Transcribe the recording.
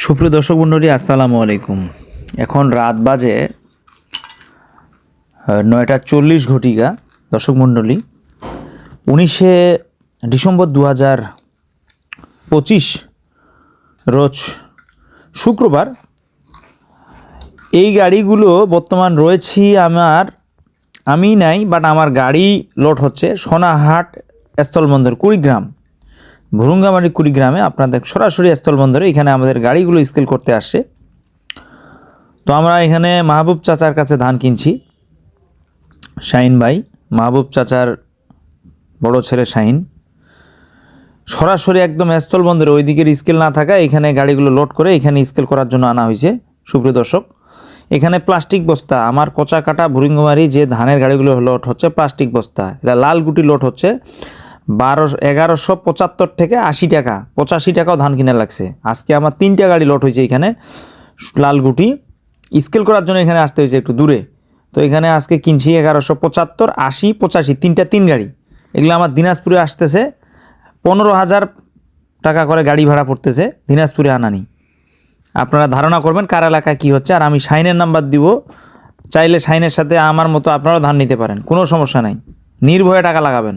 সুপ্রিয় দর্শক মণ্ডলী, আসসালামু আলাইকুম। এখন রাত বাজে নয়টা চল্লিশ ঘটিকা, দর্শক মণ্ডলী। উনিশে ডিসেম্বর দু হাজার পঁচিশ রোজ শুক্রবার, এই গাড়িগুলো বর্তমান রয়েছি আমার, আমি নাই বাট আমার গাড়ি লোড হচ্ছে সোনাহাট স্থলবন্দর কুড়িগ্রাম। ভুরুঙ্গামারি কুড়িগ্রামে আপনাদের সরাসরি স্থলবন্দরে এখানে আমাদের গাড়িগুলো স্কেল করতে আসছে। তো আমরা এখানে মাহবুব চাচার কাছে ধান কিনছি। শাহিন ভাই, মাহবুব চাচার বড় ছেলে শাহিন। সরাসরি একদম স্থলবন্দরে ওই দিকের স্কেল না থাকা এখানে গাড়িগুলো লোড করে এখানে স্কেল করার জন্য আনা হয়েছে। সুপ্রিয় দর্শক, এখানে প্লাস্টিক বস্তা, আমার কচা কাটা ভুরিঙ্গমারি যে ধানের গাড়িগুলো লোড হচ্ছে প্লাস্টিক বস্তা, এটা লাল গুটি লোড হচ্ছে। বারো, এগারোশো পঁচাত্তর থেকে আশি টাকা, পঁচাশি টাকাও ধান কিনে লাগছে। আজকে আমার তিনটা গাড়ি লট হয়েছে এখানে লালগুটি স্কেল করার জন্য এখানে আসতে হয়েছে একটু দূরে। তো এখানে আজকে কিনছি এগারোশো পঁচাত্তর, আশি, পঁচাশি, তিনটা তিন গাড়ি। এগুলো আমার দিনাজপুরে আসতেছে। পনেরো হাজার টাকা করে গাড়ি ভাড়া পড়তেছে দিনাজপুরে আনানি। আপনারা ধারণা করবেন কার এলাকায় কী হচ্ছে, আর আমি শাইনের নাম্বার দিব। চাইলে শাইনের সাথে আমার মতো আপনারাও ধান নিতে পারেন, কোনো সমস্যা নাই। নির্ভয়ে টাকা লাগাবেন।